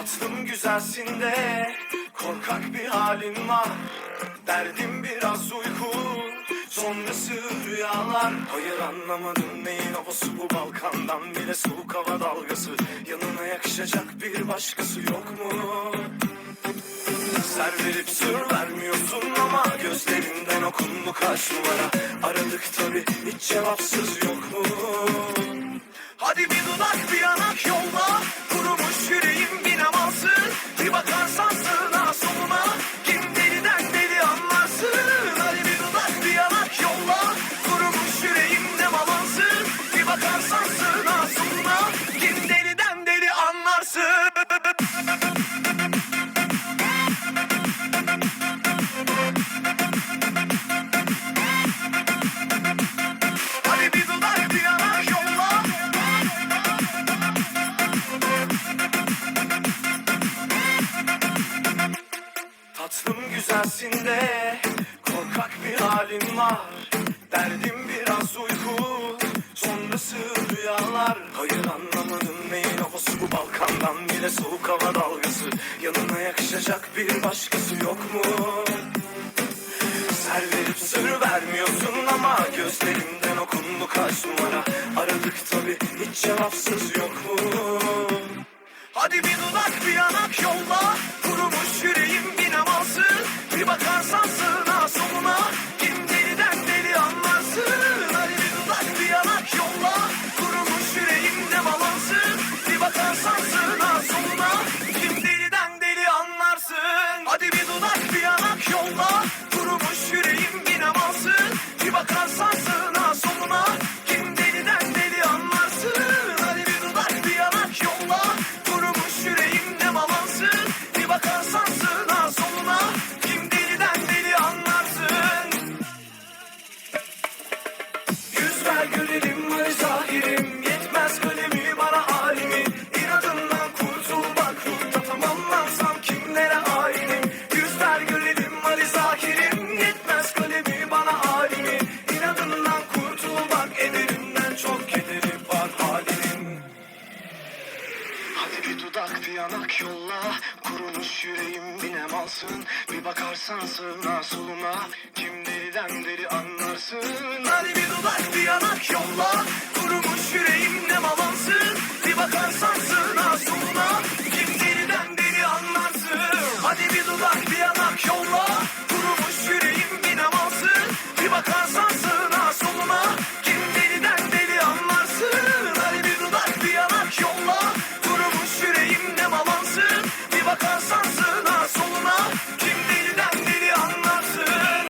Tatlım güzelsin de korkak bir halin var Derdim biraz uyku sonrası rüyalar Hayır anlamadım neyin havası bu Balkandan bile soğuk hava dalgası Yanına yakışacak bir başkası yok mu? Ser verip sır vermiyorsun ama Gözlerinden okundu kaç numara Aradık tabi hiç cevapsız yok mu? Hadi bir dudak bir yanak yolla Tatlım güzelsin de korkak bir halin var. Derdim biraz uyku sonrası rüyalar. Hayır anlamadım neyin havası bu Balkandan. Bile soğuk hava dalgası. Yanına yakışacak bir başkası yok mu? Ser verip sır vermiyorsun ama Gözlerimden okundu kaç numara. Aradık tabi hiç cevapsız yok mu? Hadi bir dudak dudaktı yanak yolla. Kurumuş yüreğim binem alsın Bir bakarsan sığına soluna. Kim deriden deri anlarsın. Hadi bir dudaktı yanak yolla. Kurumuş yüreğim nem alansın Bir bakarsan sığına soluna. Kim deriden deri anlarsın. Hadi bir dudaktı yanak yolla.